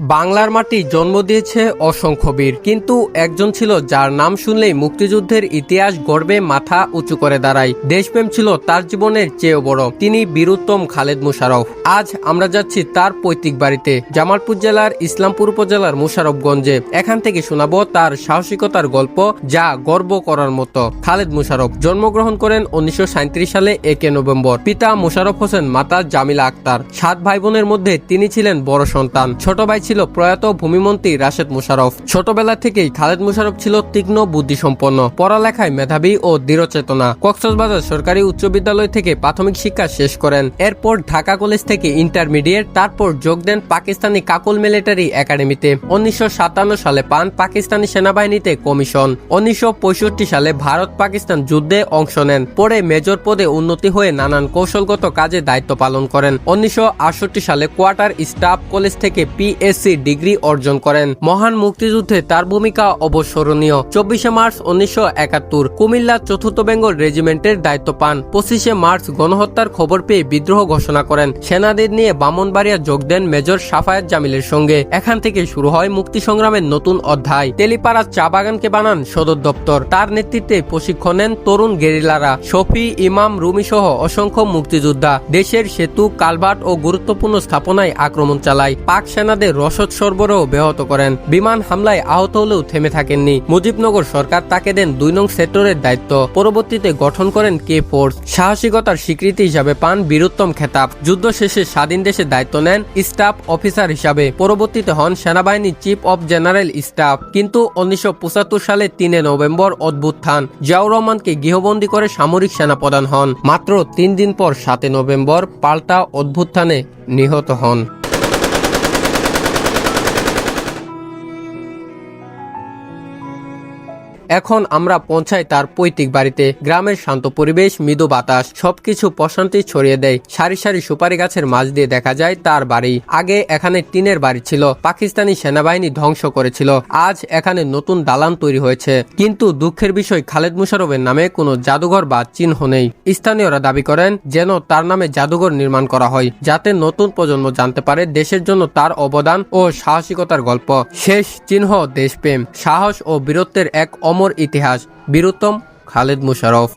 বাংলার মাটি জন্ম দিয়েছে অসংখ্য বীর। কিন্তু একজন ছিল যার নাম শুনলেই মুক্তিযুদ্ধের ইতিহাস গর্বে মাথা উঁচু করে দাঁড়ায়। দেশপ্রেম ছিল তার জীবনের চেয়েও বড়। তিনি বীরুত্তম খালেদ মুশারফ। আজ আমরা যাচ্ছি তার পৈতৃক বাড়িতে, জামালপুর জেলার ইসলামপুর উপজেলার মুশারফগঞ্জে। এখান থেকে শোনাবো তার সাহসিকতার গল্প যা গর্ব করার মতো। খালেদ মুশারফ জন্মগ্রহণ করেন উনিশশো সাঁইত্রিশ সালে একে নভেম্বর। পিতা মুশারফ হোসেন, মাতা জামিলা আক্তার। সাত ভাই বোনের মধ্যে তিনি ছিলেন বড় সন্তান। ছোট ভাই ছিল প্রয়াত ভূমিমন্ত্রী রাশেদ মুশারফ ছোটবেলা থেকেই খালেদ মুশারফ ছিল তীক্ষ্ণ বুদ্ধিসম্পন্ন, পড়ালেখায় মেধাবী ও দৃঢ়চেতনা। কক্সবাজার সরকারি উচ্চ বিদ্যালয় থেকে প্রাথমিক শিক্ষা শেষ করেন। এরপর ঢাকা কলেজ থেকে ইন্টারমিডিয়েট, তারপর যোগ দেন পাকিস্তানি কাকুল মিলিটারি একাডেমিতে। উনিশশো সাতান্ন সালে পান পাকিস্তানি সেনাবাহিনীতে কমিশন। উনিশশো পঁয়ষট্টি সালে ভারত পাকিস্তান যুদ্ধে অংশ নেন। পরে মেজর পদে উন্নতি হয়ে নানান কৌশলগত কাজে দায়িত্ব পালন করেন। উনিশশো আটষট্টি সালে কোয়ার্টার স্টাফ কলেজ থেকে পিএসসি ডিগ্রি অর্জন করেন। মহান মুক্তিযুদ্ধে তার ভূমিকা অবস্মরণীয়। চব্বিশে মার্চ উনিশশো একাত্তর কুমিল্লা চতুর্থ বেঙ্গল রেজিমেন্টের দায়িত্ব পান। পঁচিশে মার্চ গণহত্যার খবর পেয়ে বিদ্রোহ ঘোষণা করেন। সেনাদের নিয়ে বামনবাড়িয়া যোগ দেন মেজর সাফায়াত জামিলের সঙ্গে। এখান থেকে শুরু হয় মুক্তি সংগ্রামের নতুন অধ্যায়। তেলিপাড়া চা বাগানকে বানান সদর দপ্তর। তার নেতৃত্বে প্রশিক্ষণ নেন তরুণ গেরিলারা। শফি, ইমাম রুমি সহ অসংখ্য মুক্তিযোদ্ধা। দেশের সেতু, কালভার্ট ও গুরুত্বপূর্ণ স্থাপনায় আক্রমণ চালায়। পাক সেনাদের রসদ সরবরাহ ব্যাহত করেন। বিমান হামলায় আহত হলেও থেমে থাকেননি। মুজিবনগর সরকার তাকে দেন দুই নং সেক্টরের দায়িত্ব। পরবর্তীতে গঠন করেন কে ফোর্স। সাহসিকতার স্বীকৃতি হিসাবে পান বীরুত্তম খেতাব। যুদ্ধ শেষে স্বাধীন দেশে দায়িত্ব নেন স্টাফ অফিসার হিসাবে। পরবর্তীতে হন সেনাবাহিনী চিফ অব জেনারেল স্টাফ। কিন্তু উনিশশো পঁচাত্তর সালে তিনে নভেম্বর অদ্ভুত্থান জিয়াউর রহমানকে গৃহবন্দী করে সামরিক সেনা সেনাপ্রধান হন। মাত্র তিন দিন পর সাতে নভেম্বর পাল্টা অদ্ভুত্থানে নিহত হন। এখন আমরা পৌঁছাই তার পৈতৃক বাড়িতে। গ্রামের শান্ত পরিবেশ, মৃদু বাতাস, সবকিছু প্রশান্তি ছড়িয়ে দেয়। সারি সারি সুপারি গাছের মাঝ দিয়ে দেখা যায় তার বাড়ি। আগে এখানে টিনের বাড়ি ছিল, পাকিস্তানি সেনাবাহিনী ধ্বংস করেছিল। আজ এখানে নতুন দালান তৈরি হয়েছে। কিন্তু দুঃখের বিষয়, খালেদ মুশারফের নামে কোনো জাদুঘর বা চিহ্ন নেই। স্থানীয়রা দাবি করেন যেন তার নামে জাদুঘর নির্মাণ করা হয়, যাতে নতুন প্রজন্ম জানতে পারে দেশের জন্য তার অবদান ও সাহসিকতার গল্প। শেষ চিহ্ন দেশপ্রেম, সাহস ও বীরত্বের এক অমর ইতিহাস বীরুত্তম খালেদ মুশারফ।